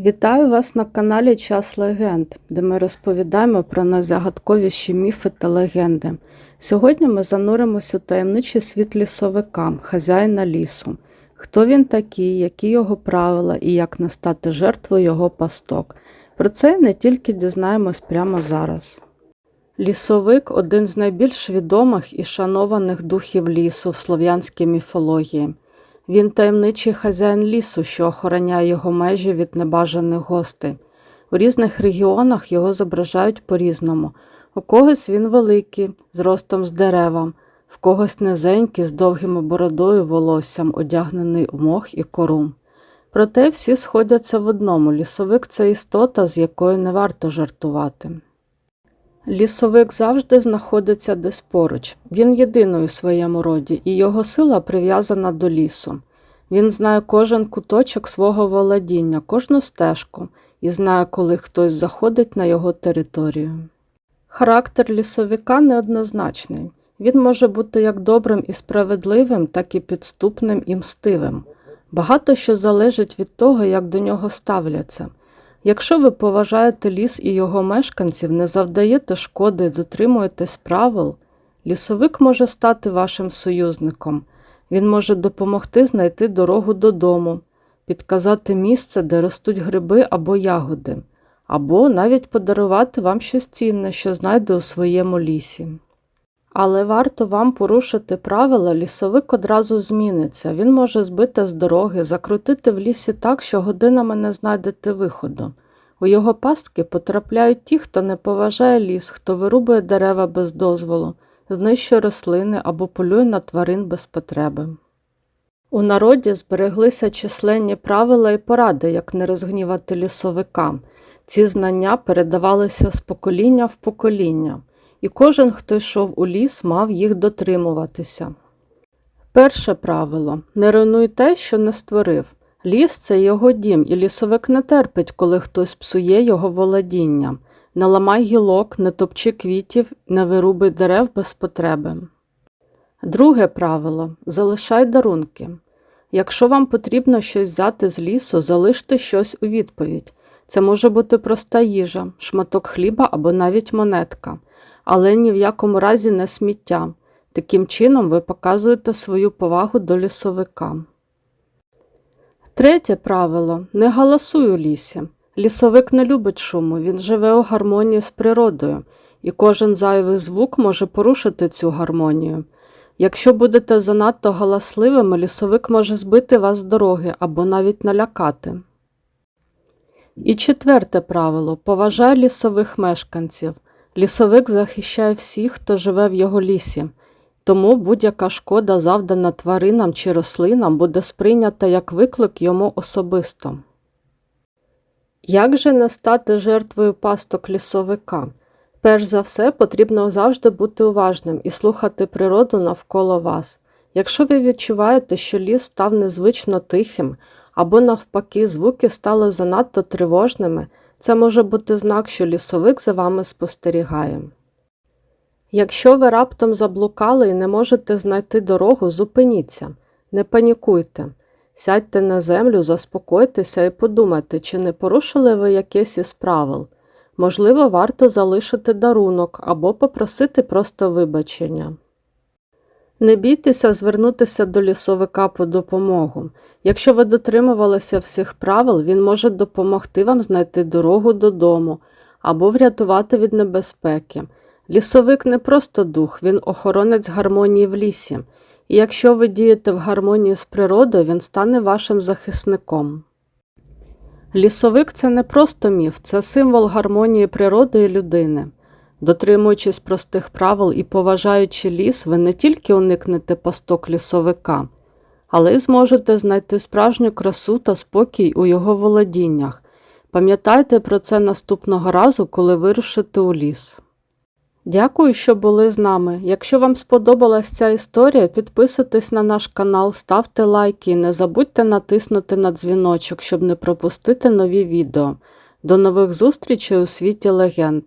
Вітаю вас на каналі Час Легенд, де ми розповідаємо про найзагадковіші міфи та легенди. Сьогодні ми зануримось у таємничий світ лісовика, хазяїна лісу. Хто він такий, які його правила і як не стати жертвою його пасток. Про це не тільки дізнаємось прямо зараз. Лісовик один з найбільш відомих і шанованих духів лісу в слов'янській міфології. Він таємничий хазяїн лісу, що охороняє його межі від небажаних гостей. У різних регіонах його зображають по-різному. У когось він великий, з ростом з дерева, в когось низенький, з довгими бородою волоссям, одягнений у мох і кору. Проте всі сходяться в одному лісовик це істота, з якою не варто жартувати. Лісовик завжди знаходиться десь поруч. Він єдиний у своєму роді, і його сила прив'язана до лісу. Він знає кожен куточок свого володіння, кожну стежку і знає, коли хтось заходить на його територію. Характер лісовика неоднозначний. Він може бути як добрим і справедливим, так і підступним і мстивим. Багато що залежить від того, як до нього ставляться. Якщо ви поважаєте ліс і його мешканців, не завдаєте шкоди дотримуєтесь правил, лісовик може стати вашим союзником. Він може допомогти знайти дорогу додому, підказати місце, де ростуть гриби або ягоди, або навіть подарувати вам щось цінне, що знайде у своєму лісі. Але варто вам порушити правила, лісовик одразу зміниться. Він може збити з дороги, закрутити в лісі так, що годинами не знайдете виходу. У його пастки потрапляють ті, хто не поважає ліс, хто вирубує дерева без дозволу, знищує рослини або полює на тварин без потреби. У народі збереглися численні правила і поради, як не розгнівати лісовика. Ці знання передавалися з покоління в покоління і кожен, хто йшов у ліс, мав їх дотримуватися. Перше правило не руйнуй те, що не створив. Ліс це його дім, і лісовик не терпить, коли хтось псує його володіння. Не ламай гілок, не топчи квітів, не вирубуй дерев без потреби. Друге правило залишай дарунки. Якщо вам потрібно щось взяти з лісу, залиште щось у відповідь. Це може бути проста їжа, шматок хліба або навіть монетка але ні в якому разі не сміття. Таким чином ви показуєте свою повагу до лісовика. Третє правило не галасуй у лісі. Лісовик не любить шуму, він живе у гармонії з природою, і кожен зайвий звук може порушити цю гармонію. Якщо будете занадто галасливими, лісовик може збити вас з дороги або навіть налякати. І четверте правило поважай лісових мешканців. Лісовик захищає всіх, хто живе в його лісі, тому будь-яка шкода, завдана тваринам чи рослинам, буде сприйнята як виклик йому особисто. Як же не стати жертвою пасток лісовика? Перш за все, потрібно завжди бути уважним і слухати природу навколо вас. Якщо ви відчуваєте, що ліс став незвично тихим, або навпаки, звуки стали занадто тривожними, це може бути знак, що лісовик за вами спостерігає. Якщо ви раптом заблукали і не можете знайти дорогу, зупиніться, не панікуйте, сядьте на землю, заспокойтеся і подумайте, чи не порушили ви якесь із правил. Можливо, варто залишити дарунок або попросити просто вибачення. Не бійтеся звернутися до лісовика по допомогу. Якщо ви дотримувалися всіх правил, він може допомогти вам знайти дорогу додому або врятувати від небезпеки. Лісовик не просто дух, він охоронець гармонії в лісі, і якщо ви дієте в гармонії з природою, він стане вашим захисником. Лісовик це не просто міф, це символ гармонії природи і людини. Дотримуючись простих правил і поважаючи ліс, ви не тільки уникнете пасток лісовика, але й зможете знайти справжню красу та спокій у його володіннях. Пам'ятайте про це наступного разу, коли вирушите у ліс. Дякую, що були з нами. Якщо вам сподобалась ця історія, підписуйтесь на наш канал, ставте лайки і не забудьте натиснути на дзвіночок, щоб не пропустити нові відео. До нових зустрічей у світі легенд!